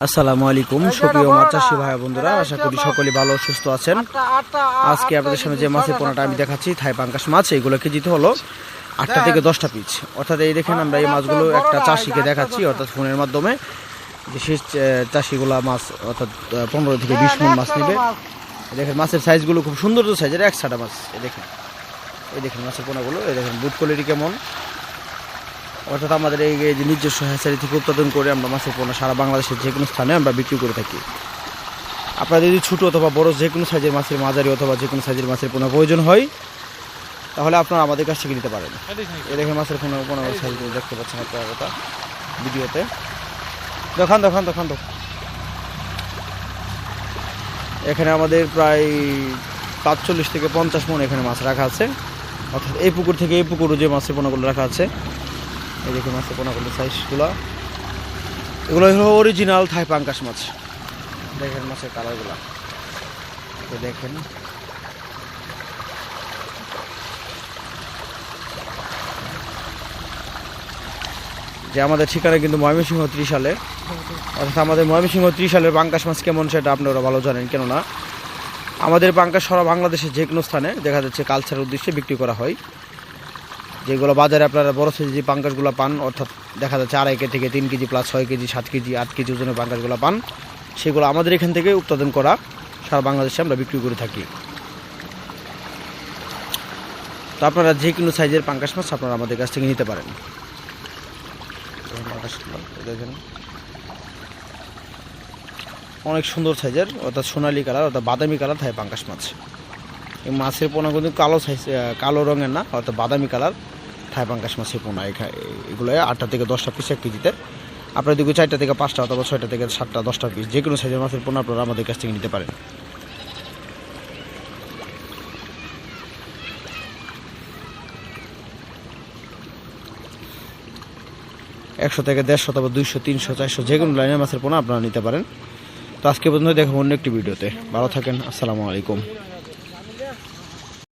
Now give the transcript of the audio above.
আসসালামু আলাইকুম সুপ্রিয় মাছ চাষি ভাই বন্ধুরা আশা করি সকলে ভালো সুস্থ আছেন। আজকে আপনাদের সামনে যে মাছের পোনাটা আমি দেখাচ্ছি থাই পাঙ্কাশ মাছ এইগুলো কেজিতে হলো আটটা থেকে দশটা পিস অর্থাৎ এই দেখেন আমরা এই মাছগুলো একটা চাষিকে দেখাচ্ছি অর্থাৎ ফোনের মাধ্যমে। যে সেই আহ, চাষিগুলা মাছ অর্থাৎ পনেরো থেকে বিশ মন মাছ নেবে। দেখেন মাছের সাইজগুলো খুব সুন্দর তো সাইজের এক সাটা মাছ এই দেখেন। এই দেখেন মাছের পোনাগুলো এই দেখেন বুট কোয়ালিটি কেমন? অর্থাৎ আমাদের এই যে নিজস্ব হ্যাচারি থেকে উৎপাদন করে আমরা মাছের পণ্য সারা বাংলাদেশের যে কোনো স্থানে আমরা বিক্রি করে থাকি। আপনাদের যদি ছোটো অথবা বড় যে কোনো সাইজের মাছের মাঝারি অথবা যে কোনো সাইজের মাছের পোনা প্রয়োজন হয়, তাহলে আপনারা আমাদের কাছ থেকে নিতে পারেন। এই দেখে মাছের পোনা পোনা সাইজগুলো দেখতে পাচ্ছেন আপনারা কথা ভিডিওতে। দেখান দেখান দেখান তো। এখানে আমাদের প্রায় পাঁচচল্লিশ থেকে পঞ্চাশ মন এখানে মাছ রাখা আছে। অর্থাৎ এই পুকুর থেকে এই পুকুরও যে মাছের পোনাগুলো রাখা আছে এই দেখুন মাছের পোনাগুলো সাইজগুলো এগুলো হলো অরিজিনাল থাই পাঙ্কাশ মাছ। দেখেন মাছের কালারগুলো। তো দেখেন। যে আমাদের ঠিকানা কিন্তু ময়মনসিংহ ত্রিশালে। অর্থাৎ আমাদের ময়মনসিংহ ত্রিশালের পাঙ্কাশ মাছ কেমন সেটা আপনারা ভালো জানেন, কেননা আমাদের পাঙ্কাশ সারা বাংলাদেশের যে কোনো স্থানে দেখা যাচ্ছে কালচারের উদ্দেশ্যে বিক্রি করা হয়। যেগুলো বাজারে আপনারা বড় সাইজের পাঙ্কাশগুলো পান, অর্থাৎ দেখা যাচ্ছে আড়াই কেজি থেকে তিন কেজি প্লাস ছয় কেজি, সাত কেজি, আট কেজি ওজনের পাঙ্কাশগুলো পান, সেগুলো আমাদের এখান থেকে উৎপাদন করা সারা বাংলাদেশে আমরা বিক্রি করে থাকি। তো আপনারা যে কোনো সাইজের পাঙ্কাশ মাছ আপনারা আমাদের কাছ থেকে নিতে পারেন। অনেক সুন্দর সাইজের অর্থাৎ সোনালী কালার অর্থাৎ বাদামি কালার থাকে পাঙ্কাশ মাছ। এই মাছের পোনা কিন্তু কালো সাইজ কালো রঙের না, অর্থাৎ বাদামি কালার। থাই পাঙ্কাশ মাছের পোনা এগুলো আটটা থেকে দশটা পিস এক কেজিতে। আপনার দিকে চারটা থেকে পাঁচটা অথবা ছয়টা থেকে সাতটা, দশটা পিস যে কোনো সাইজের মাছের পোনা আপনারা আমাদের কাছ থেকে নিতে পারেন। একশো থেকে দেড়শো অথবা দুইশো, তিনশো, চারশো যে কোনো লাইনের মাছের পোনা আপনারা নিতে পারেন। তো আজকে পর্যন্ত দেখাবো অন্য একটি ভিডিওতে। ভালো থাকেন, আসসালামু আলাইকুম।